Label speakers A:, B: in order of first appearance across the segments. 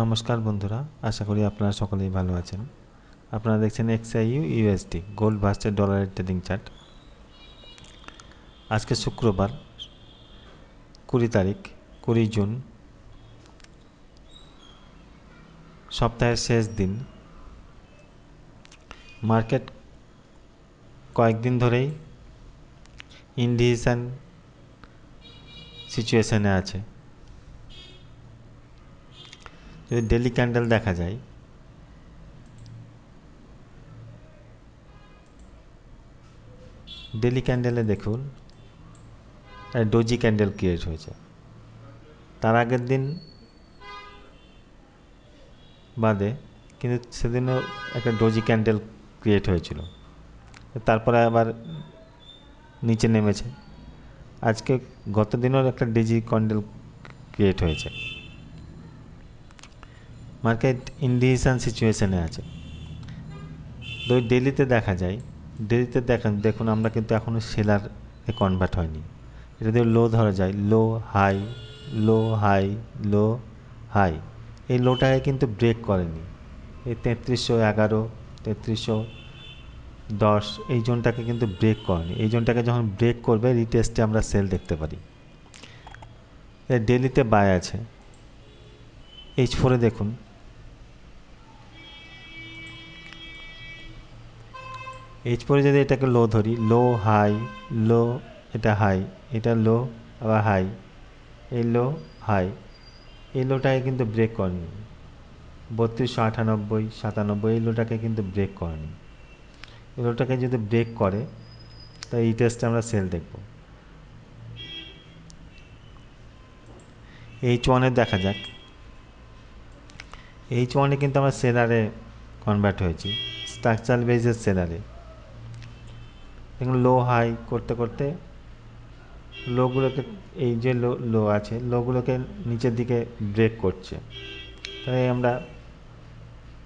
A: নমস্কার বন্ধুরা, আশা করি আপনারা সকলেই ভালো আছেন। আপনারা দেখছেন এক্সআইইউ ইউএসডি, গোল্ড ভার্সেস ডলারের ট্রেডিং চার্ট। আজকে শুক্রবার, কুড়ি তারিখ, কুড়ি জুন। সপ্তাহের শেষ দিন। মার্কেট কয়েকদিন ধরেই ইন্ডিসিশন সিচুয়েশনে আছে। যদি ডেলি ক্যান্ডেল দেখা যায় ডেলি ক্যান্ডেলে দেখুন ডোজি ক্যান্ডেল ক্রিয়েট হয়েছে। তার আগের দিন বাদে কিন্তু সেদিনও একটা ডোজি ক্যান্ডেল ক্রিয়েট হয়েছিল। তারপরে আবার নিচে নেমেছে। আজকে গত দিনও একটা ডিজি ক্যান্ডেল ক্রিয়েট হয়েছে। মার্কেট ইন্ডিসিশন সিচুয়েশানে আছে। তো ডেলিতে দেখা যায় ডেলিতে দেখেন দেখুন আমরা কিন্তু এখনও সেলার কনভার্ট হয়নি। এটা দিয়ে লো ধরা যায় low high low high low high এই লোটাকে কিন্তু ব্রেক করেনি। এই তেত্রিশশো এগারো, তেত্রিশশো দশ, এই জোনটাকে কিন্তু ব্রেক করেনি। এই জোনটাকে যখন ব্রেক করবে রিটেস্টে আমরা সেল দেখতে পারি। ডেলিতে বাই আছে। এইচ ফোরে দেখুন এইচ পরে যদি এটাকে লো ধরি, লো, হাই, লো, এটা হাই, এটা লো, আবার হাই, এই লো, হাই, এই লোটাকে কিন্তু ব্রেক করেনি। বত্রিশশো আটানব্বই, সাতানব্বই, এই লোটাকে কিন্তু ব্রেক করেনি। এই লোটাকে যদি ব্রেক করে তাই এই টেস্টে আমরা সেল দেখব। এইচ ওয়ানে দেখা যাক। এইচ ওয়ানে কিন্তু আমরা সেলারে কনভার্ট হয়েছি। স্ট্রাকচারাল বেজের সেলারে এগুলো লো হাই করতে করতে লোগুলোকে এই যে লো লো আছে লোগুলোকে নিচের দিকে ব্রেক করছে। তাই আমরা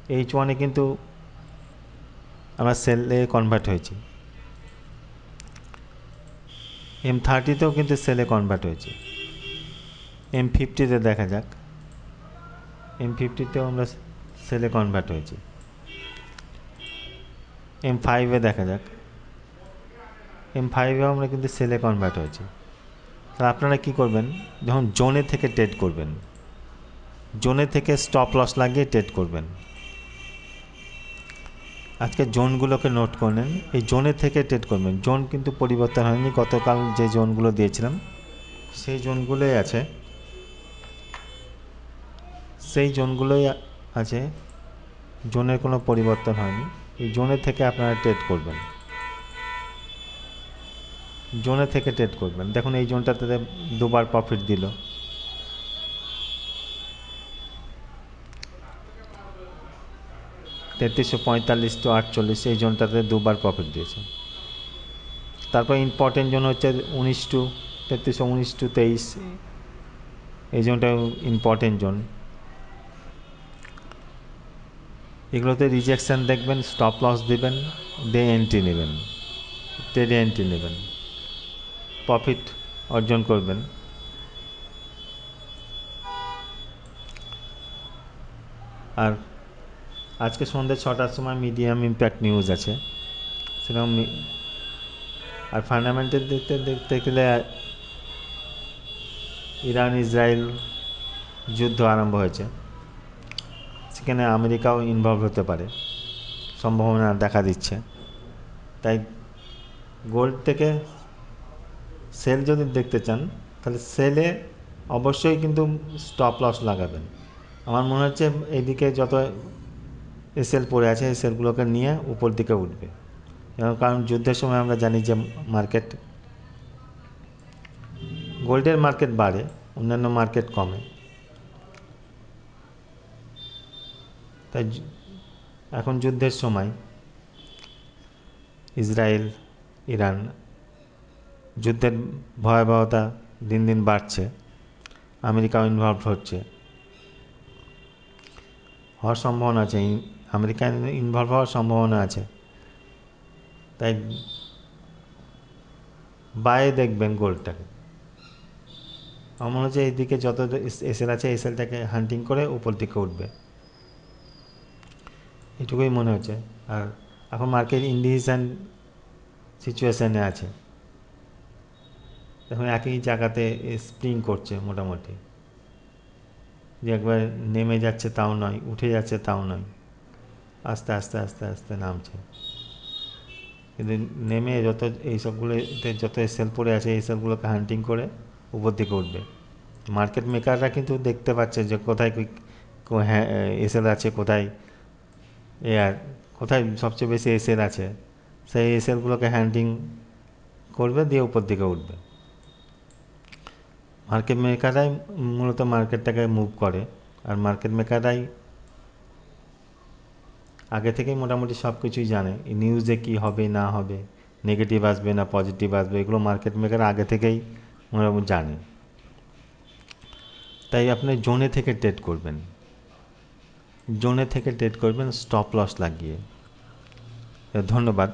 A: এইচ ওয়ানে কিন্তু আমরা সেলে কনভার্ট হয়েছি। এম থার্টিতেও কিন্তু সেলে কনভার্ট হয়েছে। এম ফিফটিতে দেখা যাক। এম ফিফটিতেও আমরা সেলে কনভার্ট হয়েছি। এম ফাইভে দেখা যাক। এম ফাইভে আমরা কিন্তু সেলে কনভার্ট হয়েছি। তা আপনারা কি করবেন? যখন জোনে থেকে ট্রেড করবেন জোনে থেকে স্টপ লস লাগিয়ে ট্রেড করবেন। আজকে জোনগুলোকে নোট করে নেন। এই জোনে থেকে ট্রেড করবেন। জোন কিন্তু পরিবর্তন হয়নি। গতকাল যে জোনগুলো দিয়েছিলাম, সেই জোনগুলোই আছে। সেই জোনগুলোই আছে। জোনের কোনো পরিবর্তন হয়নি। এই জোনে থেকে আপনারা ট্রেড করবেন। জোনে থেকে ট্রেড করবেন। দেখুন এই জোনটাতে দুবার প্রফিট দিল। তেত্রিশশো পঁয়তাল্লিশ টু আটচল্লিশ, এই জোনটাতে দুবার প্রফিট দিয়েছে। তারপর ইম্পর্টেন্ট জোন হচ্ছে উনিশ টু তেত্রিশশো উনিশ টু তেইশ। এই জোনটা ইম্পর্টেন্ট জোন। এগুলোতে রিজেকশান দেখবেন স্টপ লস দেবেন ডে এন্ট্রি নেবেন। ট্রেডে এন্ট্রি নেবেন। প্রফিট অর্জন করবেন। আর আজকে সন্ধ্যে ছটার সময় মিডিয়াম ইম্প্যাক্ট নিউজ আছে। সেরকম আর ফান্ডামেন্টাল দেখতে দেখতে গেলে ইরান, ইসরায়েল যুদ্ধ আরম্ভ হয়েছে। সেখানে আমেরিকাও ইনভলভ হতে পারে। সম্ভাবনা দেখা দিচ্ছে। তাই গোল্ড থেকে সেল যদি দেখতে চান, তাহলে সেলে অবশ্যই কিন্তু স্টপ লস লাগাবেন। আমার মনে হচ্ছে এদিকে যত এসেল পড়ে আছে, এই সেলগুলোকে নিয়ে উপর দিকে উঠবে। কারণ যুদ্ধের সময় আমরা জানি যে মার্কেট গোল্ডের মার্কেট বাড়ে, অন্যান্য মার্কেট কমে। তাই এখন যুদ্ধের সময় ইসরায়েল, ইরান যুদ্ধের ভয়াবহতা দিন দিন বাড়ছে, আমেরিকাও ইনভলভ হচ্ছে। হওয়ার সম্ভাবনা আছে আমেরিকা ইনভলভ হওয়ার সম্ভাবনা আছে। তাই বাইরে দেখবেন গোল্ডটাকে আমার মনে হচ্ছে এইদিকে যত এসেল আছে এসেলটাকে হান্টিং করে উপর দিকে উঠবে। এটুকুই মনে হচ্ছে। আর এখন মার্কেট ইন্ডিসিশন সিচুয়েশানে আছে। এখন একই জায়গাতে স্প্রিং করছে মোটামুটি। যে একবার নেমে যাচ্ছে তাও নয়, উঠে যাচ্ছে তাও নয়। আস্তে আস্তে আস্তে আস্তে নামছে। কিন্তু নেমে যত এইসবগুলোতে যত সেল পড়ে আছে, এই সবগুলোকে হান্টিং করে উপর দিকে উঠবে। মার্কেট মেকাররা কিন্তু দেখতে পাচ্ছে যে কোথায় হ্যাঁ এসএল আছে, কোথায় এ আর, কোথায় সবচেয়ে বেশি এসএল আছে। সেই এসএলগুলোকে হ্যান্ডিং করবে, দিয়ে উপর দিকে উঠবে। মার্কেট মেকাররাই মূলত মার্কেটটাকে মুভ করে। আর মার্কেট মেকাররাই আগে থেকেই মোটামুটি সব কিছুই জানে নিউজে কী হবে, না হবে নেগেটিভ আসবে না পজিটিভ আসবে, এগুলো মার্কেট মেকার আগে থেকেই মোটামুটি জানে। তাই আপনি জোনে থেকে ট্রেড করবেন। জোনে থেকে ট্রেড করবেন স্টপ লস লাগিয়ে। ধন্যবাদ।